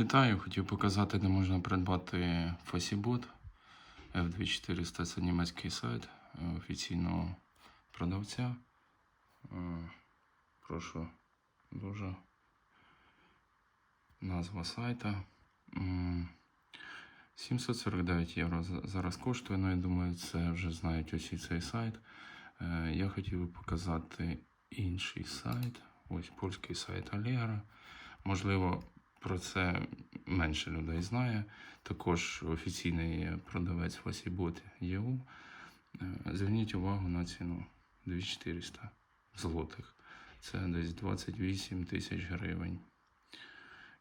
Вітаю! Хотів показати, де можна придбати Фасібот F2400. Це німецький сайт офіційного продавця. Е, Прошу дуже. Назва сайта. 749 євро зараз коштує, ну я думаю, це вже знають усі цей сайт. Е, Я хотів би показати інший сайт. Ось польський сайт Allegro. Можливо, про це менше людей знає. Також офіційний продавець Фасібот ЄУ. Е, Зверніть увагу на ціну 2400 злотих. Це десь 28 тисяч гривень.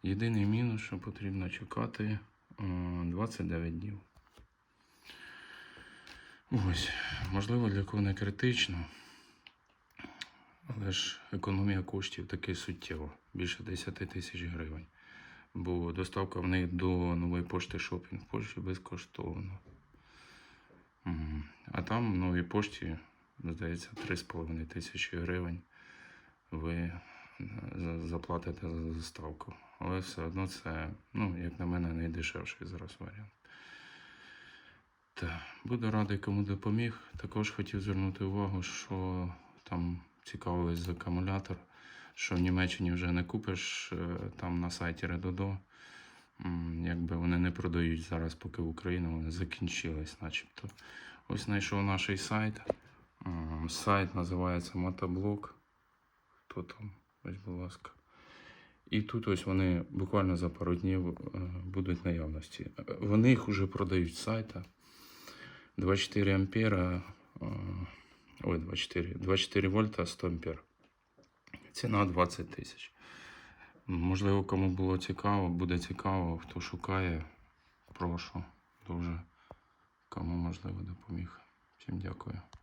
Єдиний мінус, що потрібно чекати е, 29 днів. Ось, можливо, для кого не критично. Але ж економія коштів таки суттєва, більше 10 тисяч гривень. Бо доставка в них до нової пошти шопінг в Польщі безкоштовна. А там в новій пошті, здається, 3,5 тисячі гривень ви е, заплатите за доставку. Але все одно це, ну, як на мене, найдешевший зараз варіант. Так, буду радий, кому допоміг. Також хотів звернути увагу, що там цікавились за акумулятор, що в Німеччині вже не купиш е, там на сайті. М, Якби вони не продають зараз, поки в Україні вони закінчились, начебто. Ось знайшов наш сайт. Сайт називається Мотоблок. Хто там? Ось, будь ласка. І тут ось вони буквально за пару днів е, будуть наявності. Е, Вони їх вже продають з сайта. 24 ампера, ой, 24, 24 вольта 100 ампер. Ціна 20 тисяч. Можливо, кому було цікаво, буде цікаво, хто шукає, прошу дуже, кому можливо допоміг. Всім дякую.